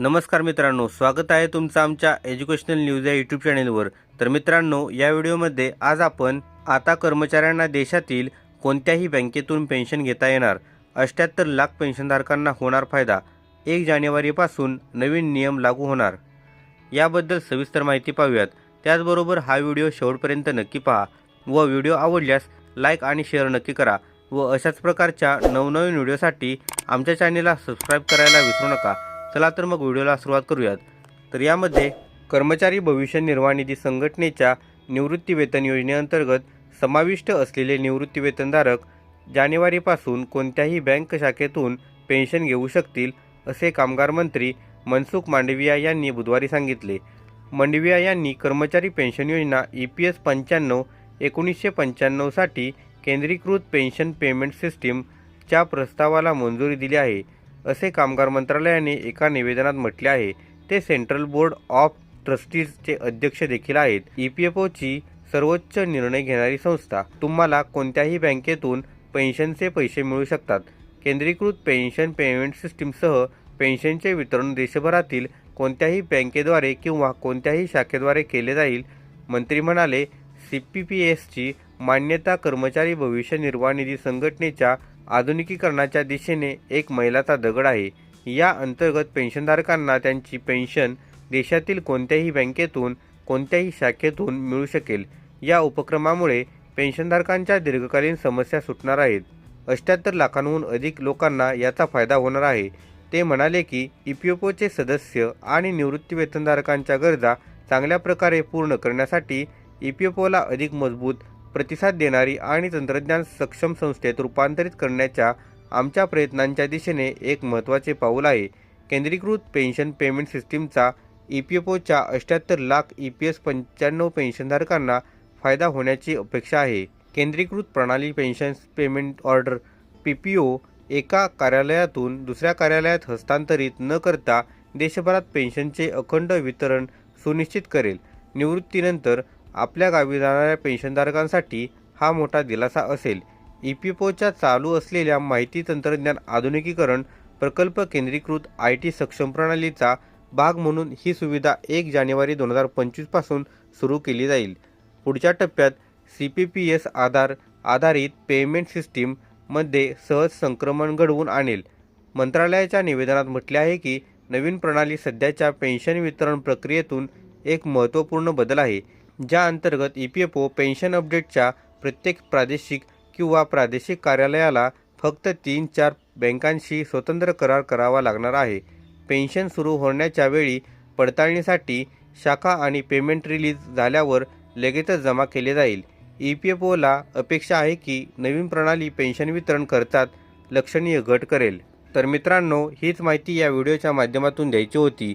नमस्कार मित्रांनो स्वागत आहे तुमचं आमच्या एज्युकेशनल न्यूज या यूट्यूब चॅनेलवर. तर मित्रांनो या व्हिडिओमध्ये आज आपण आता कर्मचाऱ्यांना देशातील कोणत्याही बँकेतून पेन्शन घेता येणार? अष्ट्याहत्तर लाख पेन्शनधारकांना होणार फायदा. एक जानेवारीपासून नवीन नियम लागू होणार. याबद्दल सविस्तर माहिती पाहूयात. त्याचबरोबर हा व्हिडिओ शेवटपर्यंत नक्की पहा व व्हिडिओ आवडल्यास लाईक आणि शेअर नक्की करा व अशाच प्रकारच्या नवनवीन व्हिडिओसाठी आमच्या चॅनेलला सबस्क्राईब करायला विसरू नका. चला तर मग व्हिडिओला सुरुवात करूयात. तर यामध्ये कर्मचारी भविष्य निर्वाह निधी संघटनेच्या निवृत्तीवेतन योजनेअंतर्गत समाविष्ट असलेले निवृत्तीवेतनधारक जानेवारीपासून कोणत्याही बँक शाखेतून पेन्शन घेऊ शकतील असे कामगार मंत्री मनसुख मांडविया यांनी बुधवारी सांगितले. मांडविया यांनी कर्मचारी पेन्शन योजना ई पी एस पंच्याण्णव एकोणीसशे पंच्याण्णवसाठी केंद्रीकृत पेन्शन पेमेंट सिस्टीमच्या प्रस्तावाला मंजुरी दिली आहे. असे कामगार मंत्रालयाने एका निवेदनात म्हटले आहे. ते सेंट्रल बोर्ड ऑफ ट्रस्टीजचे अध्यक्ष देखील आहेत. ई पी एफ ओची सर्वोच्च निर्णय घेणारी संस्था. तुम्हाला कोणत्याही बँकेतून पेन्शनचे पैसे मिळू शकतात. केंद्रीकृत पेन्शन पेमेंट सिस्टीमसह पेन्शनचे वितरण देशभरातील कोणत्याही बँकेद्वारे किंवा कोणत्याही शाखेद्वारे केले जाईल. मंत्री म्हणाले सी पी पी एसची मान्यता कर्मचारी भविष्य निर्वाह निधी संघटनेच्या आधुनिकीकरणाच्या दिशेने एक मैलाचा दगड आहे. या अंतर्गत पेन्शनधारकांना त्यांची पेन्शन देशातील कोणत्याही बँकेतून कोणत्याही शाखेतून मिळू शकेल. या उपक्रमामुळे पेन्शनधारकांच्या दीर्घकालीन समस्या सुटणार आहेत. अष्ट्याहत्तर लाखांहून अधिक लोकांना याचा फायदा होणार आहे. ते म्हणाले की ई पी ओचे सदस्य आणि निवृत्तीवेतनधारकांच्या गरजा चांगल्या प्रकारे पूर्ण करण्यासाठी ई पी ओला अधिक मजबूत प्रतिसाद देणारी आणि तंत्रज्ञान सक्षम संस्थेत रूपांतरित करण्याच्या आमच्या प्रयत्नांच्या दिशेने एक महत्त्वाचे पाऊल आहे. केंद्रीकृत पेन्शन पेमेंट सिस्टीमचा ई पी एफ ओच्या अष्ट्याहत्तर लाख ई पी एस पंच्याण्णव पेन्शनधारकांना फायदा होण्याची अपेक्षा आहे. केंद्रीकृत प्रणाली pension payment order P P O एका कार्यालयातून दुसऱ्या कार्यालयात हस्तांतरित न करता देशभरात पेन्शनचे अखंड वितरण सुनिश्चित करेल. निवृत्तीनंतर आपल्या गावी जाणाऱ्या पेन्शनधारकांसाठी हा मोठा दिलासा असेल. ई पी पोच्या चालू असलेल्या माहिती तंत्रज्ञान आधुनिकीकरण प्रकल्प केंद्रीकृत आय टी सक्षम प्रणालीचा भाग म्हणून ही सुविधा एक जानेवारी दोन हजार पंचवीसपासून सुरू केली जाईल. पुढच्या टप्प्यात C P P S Aadhaar आधारित पेमेंट सिस्टीममध्ये सहज संक्रमण घडवून आणेल. मंत्रालयाच्या निवेदनात म्हटले आहे की नवीन प्रणाली सध्याच्या पेन्शन वितरण प्रक्रियेतून एक महत्त्वपूर्ण बदल आहे. ज्या अंतर्गत E P F O pension अपडेटच्या प्रत्येक प्रादेशिक किंवा प्रादेशिक कार्यालयाला फक्त तीन चार बँकांशी स्वतंत्र करार करावा लागणार आहे. पेन्शन सुरू होण्याच्या वेळी पडताळणीसाठी शाखा आणि पेमेंट रिलीज झाल्यावर लगेचच जमा केले जाईल. ई पी एफ ओला अपेक्षा आहे की नवीन प्रणाली पेन्शन वितरण खर्चात लक्षणीय घट करेल. तर मित्रांनो हीच माहिती या व्हिडिओच्या माध्यमातून द्यायची होती.